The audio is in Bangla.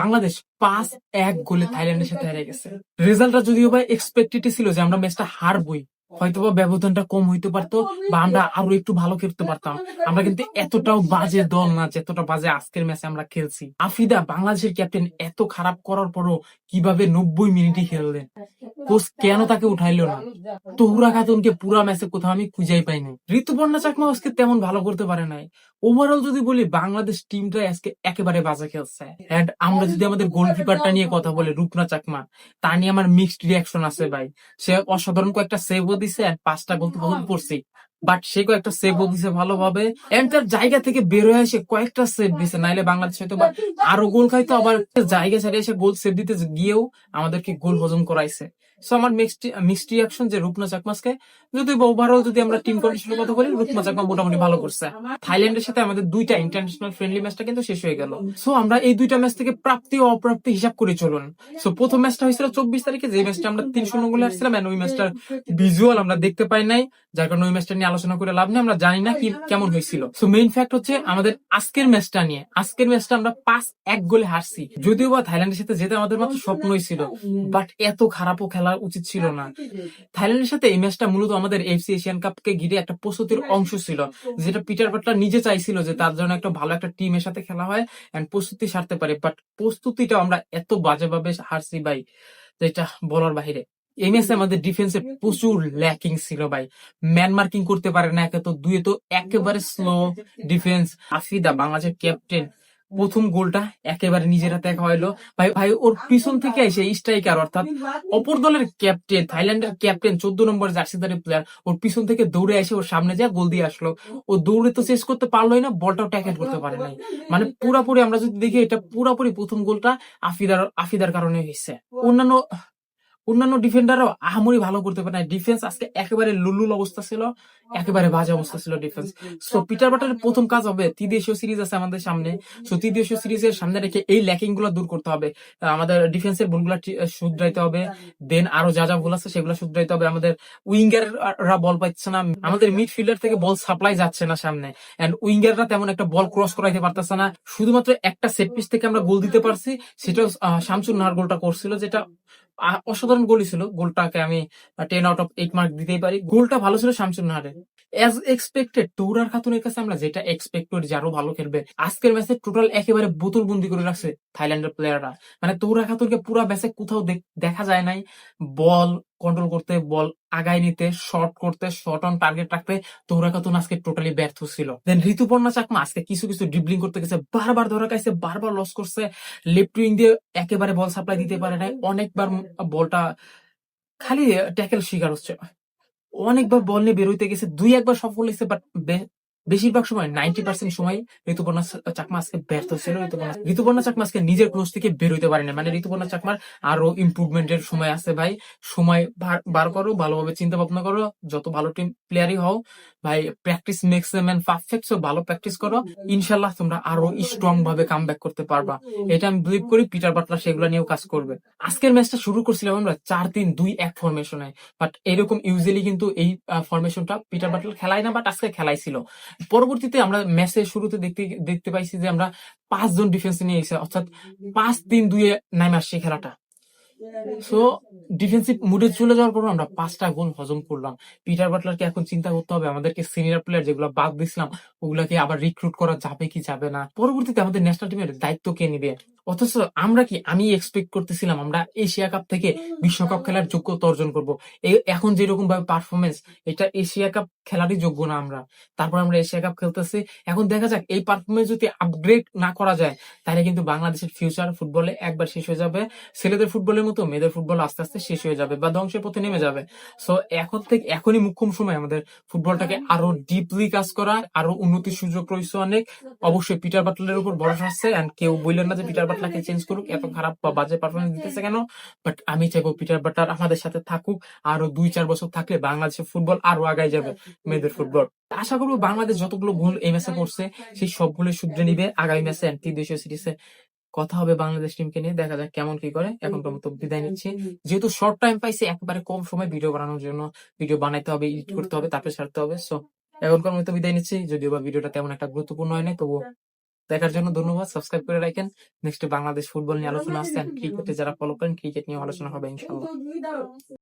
বাংলাদেশ পাঁচ এক গোলে থাইল্যান্ডের সাথে হেরে গেছে। রেজাল্টটা যদিও বা এক্সপেক্টেড ছিল যে আমরা ম্যাচটা হারবই হয়তো বা ব্যবধানটা কম হইতে পারতো বা আমরা আরও একটু ভালো খেলতে পারতাম। আমরা কিন্তু এতটাও বাজে দল না যতটা বাজে আজকের ম্যাচে আমরা খেলছি। আফিদা বাংলাদেশের ক্যাপ্টেন এত খারাপ করার পরও কীভাবে নব্বই মিনিটই খেললেন? কোচ কেন তাকে উঠাইলো না? তহুরা খাতুনকে পুরা ম্যাচে কোথাও আমি খুঁজেই পাইনি। ঋতুপর্ণা চাকমা আজকে তেমন ভালো করতে পারে নাই। ওভারঅল যদি বলি বাংলাদেশ টিমটা আজকে একেবারে বাজে খেলছে। এন্ড আমরা যদি আমাদের গোলকিপারটা নিয়ে কথা বলি রূপনা চাকমা তা নিয়ে আমার মিক্সড রিয়াকশন আছে ভাই। সে অসাধারণ কয়েকটা সেভও দিছে আর পাঁচটা গন্তব্য গোল করছি বাট সে কয়েকটা সেভও দিছে ভালোভাবে এন্ড জায়গা থেকে বের হয়ে এসে কয়েকটা সেভ দিছে। নাইলে বাংলাদেশ হয়তো আরও গোল খাইতো, আবার জায়গা ছেড়ে এসে গোল সেভ দিতে গিয়েও আমাদেরকে গোল হজম করাইছে। সো আমার মিক্সড রিয়াকশন যে রূপনা চাকমাসকে, যদি ওভারঅল যদি আমরা টিম কন্ডিশনের কথা বলি, রূপনা চাকমা মোটামুটি ভালো করছে। থাইল্যান্ডের সাথে আমাদের দুইটা ইন্টারন্যাশনাল ফ্রেন্ডলি ম্যাচটা কিন্তু শেষ হয়ে গেল। সো আমরা এই দুইটা ম্যাচ থেকে প্রাপ্তি ও অপ্রাপ্তি হিসাব করে চলুন। সো প্রথম ম্যাচটা হয়েছিল চব্বিশ তারিখে, যে ম্যাচটা আমরা তিন শূন্য গোলে আসছিলাম ওই ম্যাচটার ভিজুয়াল আমরা দেখতে পাই নাই, যার কারণে ওই ম্যাচটা নিয়ে আলোচনা করে লাভ নেই, আমরা জানি না কি কেমন হয়েছিল। সো মেইন ফ্যাক্ট হচ্ছে আমাদের আজকের ম্যাচটা নিয়ে। আজকের ম্যাচটা আমরা পাঁচ এক গোলে হারছি। যদিও বা থাইল্যান্ডের সাথে যেতে আমাদের মাত্র স্বপ্নই ছিল বাট এত খারাপও খেলা উচিত ছিল না। থাইল্যান্ডের সাথে এই ম্যাচটা মূলত আমাদের এফসি এশিয়ান কাপকে ঘিরে একটা প্রস্তুতির অংশ ছিল, যেটা পিটার বাটলার নিজে চাইছিল যে তার জন্য একটা ভালো একটা টিমের সাথে খেলা হয় এন্ড প্রস্তুতি সারতে পারে বাট প্রস্তুতিটা আমরা এত বাজেভাবে হারছি ভাই, যেটা বলার বাহিরে। ম্যাচে আমাদের ডিফেন্সে প্রচুর ল্যাকিং ছিল ভাই। ম্যান মার্কিং করতে পারে না একে তো দুয়ে তো একেবারে স্লো ডিফেন্স আফিদা বাংলাদেশের ক্যাপ্টেন প্রথম গোলটা একেবারে নিজের হাতে খাওয়াইলো ভাই ভাই ওর পিছন থেকে এসে স্ট্রাইকার অর্থাৎ অপর দলের ক্যাপ্টেন থাইল্যান্ডের ক্যাপ্টেন চোদ্দ নম্বর জার্সিদারি প্লেয়ার ওর পিছন থেকে দৌড়ে এসে ওর সামনে যা গোল দিয়ে আসলো। ও দৌড়ে তো শেষ করতে পারলোই না বলটাও ট্যাকেল করতে পারে নাই। মানে পুরাপুরি আমরা যদি দেখি এটা পুরাপুরি প্রথম গোলটা আফিদার আফিদার কারণে হয়েছে। অন্যান্য অন্যান্য ডিফেন্ডারও আহামরি ভালো করতে পারে না ডিফেন্স আজকে একেবারে লুলুল অবস্থা ছিল একেবারে বাজে অবস্থা ছিল ডিফেন্স সো পিটার বাটারের প্রথম কাজ হবে ত্রিদেশীয় সিরিজ আছে আমাদের সামনে। সো ত্রিদেশীয় সিরিজের সামনে রেখে এই ল্যাকিংগুলো দূর করতে হবে। আমাদের ডিফেন্সের ভুলগুলো শুধরাইতে হবে। দেন আরও যা যা ভুল আছে সেগুলো শুধরাইতে হবে। আমাদের উইঙ্গার রা বল পাচ্ছে না। আমাদের মিডফিল্ডার থেকে বল সাপ্লাই যাচ্ছে না সামনে। এন্ড উইঙ্গাররা তেমন একটা বল ক্রস করাইতে পারতেছে না। শুধুমাত্র একটা সেট পিস থেকে আমরা গোল দিতে পারছি। আহ, শামসুর নাহার গোলটা করছিল যেটা অসাধারণ গোলই ছিল। গোলটাকে আমি ten out of eight mark দিতেই পারি। গোলটা ভালো ছিল শামসুর নাহারের অ্যাজ এক্সপেক্টেড তৌরার খাতুনের কাছে আমরা যেটা এক্সপেক্ট করি যে আরও ভালো খেলবে, আজকের ম্যাচে টোটাল একেবারে বোতল বন্দি করে রাখছে থাইল্যান্ডের প্লেয়াররা মানে তৌরা খাতুনকে পুরা ম্যাচে কোথাও দেখা যায় নাই। বল কন্ট্রোল করতে, বল আগায় নিতে শর্ট করতে শর্ট অন টার্গেট রাখতে তৌরা খাতুন আজকে টোটালি ব্যর্থ ছিল। দেন ঋতুপর্ণা চাকমা আজকে কিছু কিছু ড্রিবলিং করতে গেছে, বারবার ধরা খাইছে, বারবার লস করছে লেফট উইং দিয়ে একেবারে বল সাপ্লাই দিতে পারে নাই, অনেকবার বলটা খালি ট্যাকেল শিকার হচ্ছে। অনেকবার বল নিয়ে বেরোইতে গেছে, দুই একবার সফল হয়েছে বাট বেশিরভাগ সময় নাইনটি পার্সেন্ট সময় ঋতুপর্ণা চাকমা আজকে ব্যর্থ ছিল। ঋতুপর্ণা ঋতুপর্ণা চাকমা আজকে নিজের ক্লোজ থেকে বেরোইতে পারেনি মানে ঋতুপর্ণা চাকমার আরও ইমপ্রুভমেন্টের সময় আছে ভাই। সময় বার- করো, ভালোভাবে চিন্তা ভাবনা করো। যত ভালো টিম প্লেয়ারই হও, ভাই practice makes man perfect so ভালো প্র্যাকটিস করো। ইনশাল্লাহ তোমরা আরও স্ট্রং ভাবে কাম করতে পারবা। এটা আমি বিলিভ করি পিটার বাটলার সেগুলো নিয়েও কাজ করবে। আজকের ম্যাচটা শুরু করছিলাম আমরা চার তিন দুই এক ফরমেশনে বাট এরকম ইউজুয়ালি কিন্তু এই ফরমেশনটা পিটার বাটলার খেলায় না বাট আজকে খেলাইছিল পরবর্তীতে আমরা ম্যাচের শুরুতে দেখতে দেখতে পাইছি যে আমরা পাঁচজন ডিফেন্স নিয়ে এসে, অর্থাৎ পাঁচ তিন দুয়ে নামে আসছে খেলাটা। সো ডিফেন্সিভ মুডে চলে যাওয়ার পর আমরা পাঁচটা গোল হজম করলাম। পিটার বাটলারকে এখন চিন্তা করতে হবে, আমাদেরকে সিনিয়র প্লেয়ার যেগুলো বাদ দিছিলাম, ওগুলাকে আবার রিক্রুট করা যাবে কি যাবে না? পরবর্তীতে আমাদের ন্যাশনাল টিমের দায়িত্ব কে নিবে? অথচ আমরা কি আমি এক্সপেক্ট করতেছিলাম আমরা এশিয়া কাপ থেকে বিশ্বকাপ খেলার যোগ্যতা অর্জন করব। এখন যেরকম ভাবে পারফরমেন্স এটা এশিয়া কাপ খেলারই যোগ্য না আমরা। তারপর আমরা এশিয়া কাপ খেলতেছি। এখন দেখা যাক, এই পারফরমেন্স যদি আপগ্রেড না করা যায়, তাহলে কিন্তু বাংলাদেশের ফিউচার ফুটবলে একবার শেষ হয়ে যাবে। ছেলেদের ফুটবলের মতো মেয়েদের ফুটবল আস্তে আস্তে শেষ হয়ে যাবে বা ধ্বংসের পথে নেমে যাবে। সো এখন থেকে, এখনই মুখ্যম সময় আমাদের ফুটবলটাকে আরও ডিপলি কাজ করা আরও উন্নতির সুযোগ রয়েছে অনেক। অবশ্যই পিটার বাটলারের উপর ভরসা এন্ড কেউ বললেন না যে পিটার বাটলারকে চেঞ্জ করুক এত খারাপ বা বাজে পারফরমেন্স দিতেছে কেন? বাট আমি চাইব পিটার বাটার আমাদের সাথে থাকুক আরও দুই চার বছর থাকলে বাংলাদেশের ফুটবল আরও আগায় যাবে মেয়েদের ফুটবল আশা করব বাংলাদেশ যতগুলো ভুল এই ম্যাচে করছে সেই সবগুলো শুধরে নিবে আগামী ম্যাচে অ্যান্টি দেশীয় সিরিজে কথা হবে বাংলাদেশ টিমকে নিয়ে দেখা যাক কেমন কি করে। এখনকার মতো বিদায় নিচ্ছি। যেহেতু শর্ট টাইম পাইছি একেবারে কম সময় ভিডিও বানানোর জন্য। ভিডিও বানাইতে হবে এডিট করতে হবে তারপরে ছাড়তে হবে। সো এখনকার মতো বিদায় নিচ্ছি। যদিও বা ভিডিওটা তেমন একটা গুরুত্বপূর্ণ হয় না তবুও দেখার জন্য ধন্যবাদ। সাবস্ক্রাইব করে রাখেন। নেক্সট বাংলাদেশ ফুটবল নিয়ে আলোচনা আসছে। ক্রিকেটে যারা ফলো করেন ক্রিকেট নিয়ে আলোচনা হবে ইনশাল্লাহ